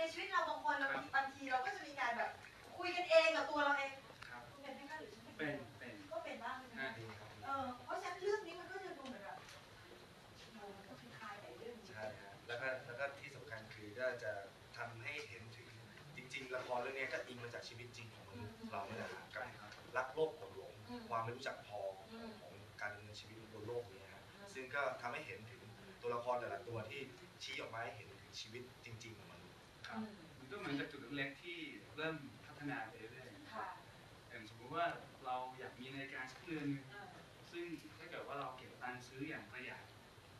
ในชีวิตเราบางคนเราบางทีบางทีเราก็จะมีการแบบคุยกันเองกับตัวเราเองครับคุณเป็นไหมคะหรือฉันเป็นเป็นก็เป็นบ้างใช่ไหมน่าดีครับเออเพราะฉะนั้นเรื่องนี้มันก็จะดูเหมือนแบบโอ้มันก็คล้ายๆกับเรื่องนี้ใช่ครับแล้วก็แล้วก็ที่สำคัญคือก็จะทำให้เห็นถึงจริง ๆ ละครเรื่องนี้ก็อิงมาจากชีวิตจริงของมนุษย์เราเนี่ยแหละครับกับใช่ครับรักโลกโกรธหลงความไม่รู้จักพอของการดำเนินชีวิตบนโลกนี้ฮะซึ่งก็ทำให้เห็นถึงตัวละครแต่ละตัวที่ชี้ออกมาให้เห็นถึงชีวิตจริงๆของมนุษย์ ครับมันก็เหมือนกับจุดเล็กๆที่เริ่มพัฒนาไปเรื่อยๆค่ะอย่างสมมติว่าเราอยากมีนาฬิกาสักเรือนหนึงเออซึ่งถ้าเกิดว่าเราเก็บตังค์ซื้ออย่างประหยัด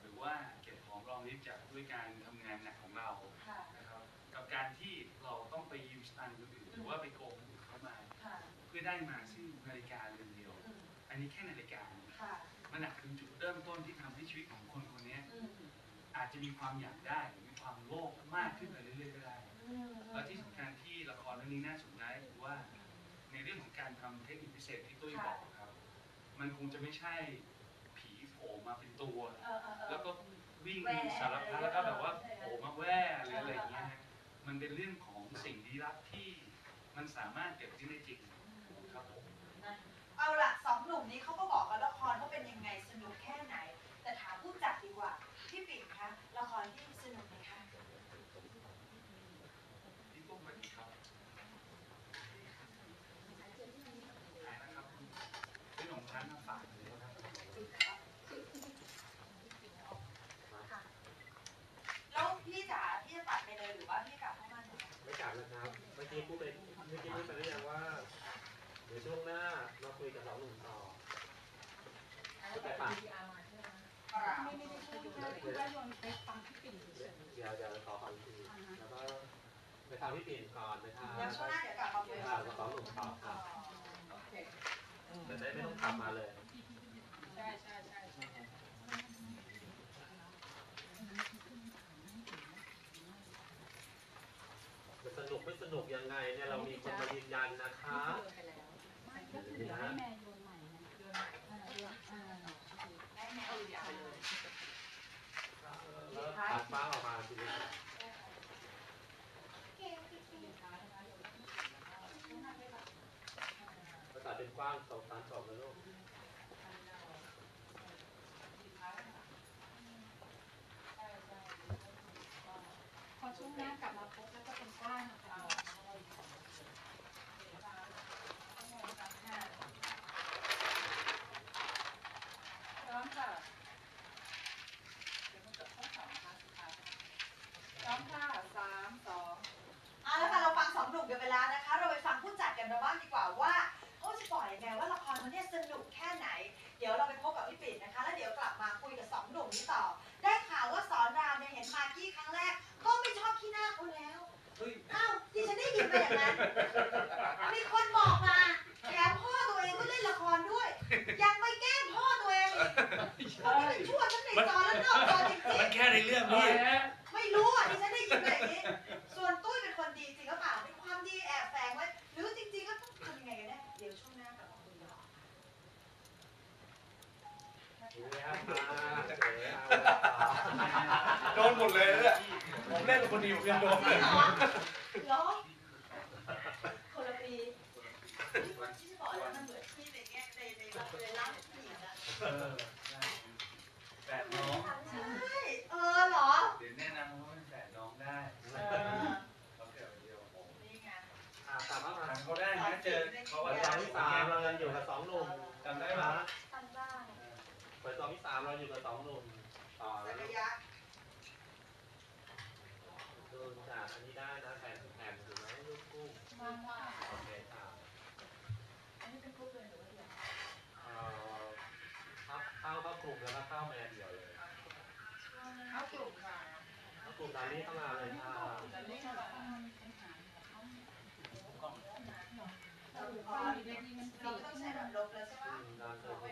หรือว่าเก็บหอมรอมริบจากด้วยการทำงานหนักของเราค่ะนะครับกับการที่เราต้องไปยืมสตางค์คนอื่นหรือว่าไปโกงคนอื่นเข้ามาค่ะเพื่อได้มาซึ่งนาฬิกาเรือนเดียวอืมอันนี้แค่นาฬิกาค่ะมันอาจเป็นจุดเริ่มต้นที่ทำให้ชีวิตของคนคนนี้อืม อาจจะมีความอยากได้หรือมีความโลภมากขึ้นไปเรื่อยๆก็ได้อืมและที่สำคัญที่ละครเรื่องนี้น่าสนใจคือว่า ในเรื่องของการทำเทคนิคพิเศษที่ตุ้ยบอกครับ มันคงจะไม่ใช่ผีโผล่มาเป็นตัว เออเออเออ แล้วก็วิ่งแหว่สารพัดแล้วก็แบบว่าโผล่มาแว่หรืออะไรอย่างเงี้ยฮะมันเป็นเรื่องของสิ่งลี้ลับที่มันสามารถเกิดขึ้นได้จริงครับผมนะเอาล่ะสองหนุ่มนี้เขาก็บอกว่าละครเขาเป็นยังไงสนุกแค่ไหน แต่ถามผู้จัดดีกว่าพี่ปิ่นคะ ละครที่สนุกไหมคะ พี่ตุ้มสวัสดีครับขายนะครับซื้อขนมชั้นมาฝากเลยนะครับ แล้วพี่จ๋าพี่จะตัดไปเลยหรือว่าพี่กลับเข้ามาหนู ไม่กลับแล้วครับ เมื่อกี้พูดไปเมื่อกี้พูดไปแล้วยังว่า เดี๋ยวช่วงหน้ามาคุยกับสองหนุ่มต่อพูดไปปะ ไม่ไม่ได้พูดนะคือว่าโยนไปฟังพี่ปิ่นเฉย เดี๋ยวเดี๋ยวขอฟังอีกทีแล้วก็ ไปทำพี่ปิ่นก่อนนะคะเดี๋ยวช่วงหน้าเดี๋ยวกลับมาคุยค่ะกับสองหนุ่มต่อครับแต่ได้ไม่ต้องขับมาเลยใช่ใช่ใช่ใช่ จะสนุกไม่สนุกยังไงเนี่ยเรามีคนมายืนยันนะคะไปแล้วไม่ก็คือเดี๋ยวให้แม่โยนใหม่นะโยนใหม่อ่าโยนอ่า ได้ไหมเอาอย่างเลย แล้วตัดฟ้าออกมาทีนี้ก็ตัดเป็นกว้างสองสามสองนะลูก พอช่วงหน้ากลับมาพบแล้วก็เป็นกว้างค่ะ พร้อมค่ะเดี๋ยวมันจะต้องสองครั้งสุดท้ายนะคะพร้อมค่ะสามสอง เอาละค่ะเราฟังสองหนุ่มกันไปแล้วนะคะ เราไปฟังผู้จัดกันมาบ้างดีกว่าว่าเขาจะบอกยังไงว่าละครมันเนี่ยสนุกแค่ไหน เดี๋ยวเราไปพบกับพี่ปิ่นนะคะ แล้วเดี๋ยวกลับมาคุยกับสองหนุ่มนี้ต่อ ได้ข่าวว่าสอนรามเนี่ยเห็นมากกี้ครั้งแรก ก็ไม่ชอบขี้หน้าเขาแล้ว เฮ้ย อ้าวดิฉันได้ยินมาอย่างนั้น มีคนบอกมาแถมพ่อตัวเองก็เล่นละครด้วย ยังไม่แกล้งพ่อตัวเองอีกเขาเป็นชั่วทั้งในจอและนอกจอจริง มันแค่ในเรื่อง เอา นี้ ละ ฮะไม่รู้อะดิฉันได้ยินมาอย่างนี้ ส่วนตุ้ยเป็นคนดีจริงหรือเปล่ามีความดีแอบแฝงไว้ หรือจริงๆก็ต้องทำยังไงกันแน่เดี๋ยวช่วงหน้ากลับมาคุยกันต่อเดี๋ยวมาเดี๋ยโดนหมดเลยเนี่ยผมเล่นเป็นคนดีผมยังโดนจเลริยงเหรอเหรอคนละปีที่คนที่จะบอกแล้วมันเหมือนที่ในแง่ในในในร่างผู้หญิงอะ เออใช่แฝดน้อง ใช่เออเหรอ เดี๋ยวแนะนำว่าเป็นแฝดน้องได้ เออ เขาเกิดเดียว นี่ไง อะกลับมา ถามเขาได้นะ เจอเขาเปิว่าดตอนที่สามเรายังอยู่กับสองหนุ่มจำได้ไหมนะทำบ้างเปิดตอนที่สามเราอยู่กับสองหนุ่มต่อสัแล้วกยะดูจากอันนี้ได้นะแผ่นแผ่นถูกไหมลูกกุ้งวางว่าโอเคค่ะอันนี้เป็นกรุ๊ปเลยหรือว่าเดี่ยวเอ่อเข้าเข้าเข้ากลุ่มแล้วก็เข้ามาเดียวเลยเข้ากลุ่มค่ะเข้ากลุ่มตามนี้เข้ามาเลยค่ะแล้วนี่ค่ะ เราดูว่ามีได้ที่มันเราสี่ต้องใช้แบบลบแล้วใช่ไหม